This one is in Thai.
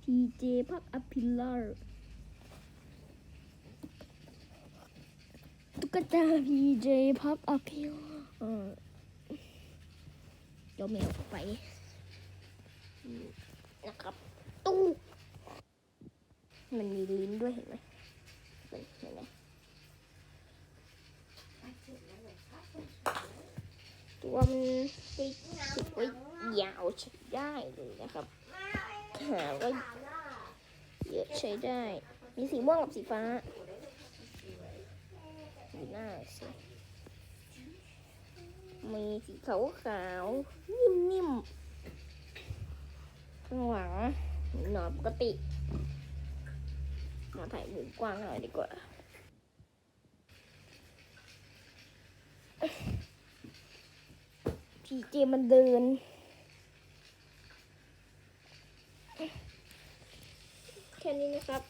พีเจพักอพิลเลอร์ตุ๊กตาพีเจพักอพิลเออเดี๋ยวแมวออกไป นะครับ ตู้ มันมีลิ้นด้วยเห็นไหมเห็นไหมตัวมันติดไว้ยาวใช้ได้เลยนะครับ ขาก็เยอะใช้ได้ มีสีม่วงกับสีฟ้าดูหน้าสิมีสีขาวขาวๆนิ่มข้างหลังหนอนปกติ มาถ่ายมุมกว้างหน่อยดีกว่าพีเจมันเดิน แค่นี้นะครับ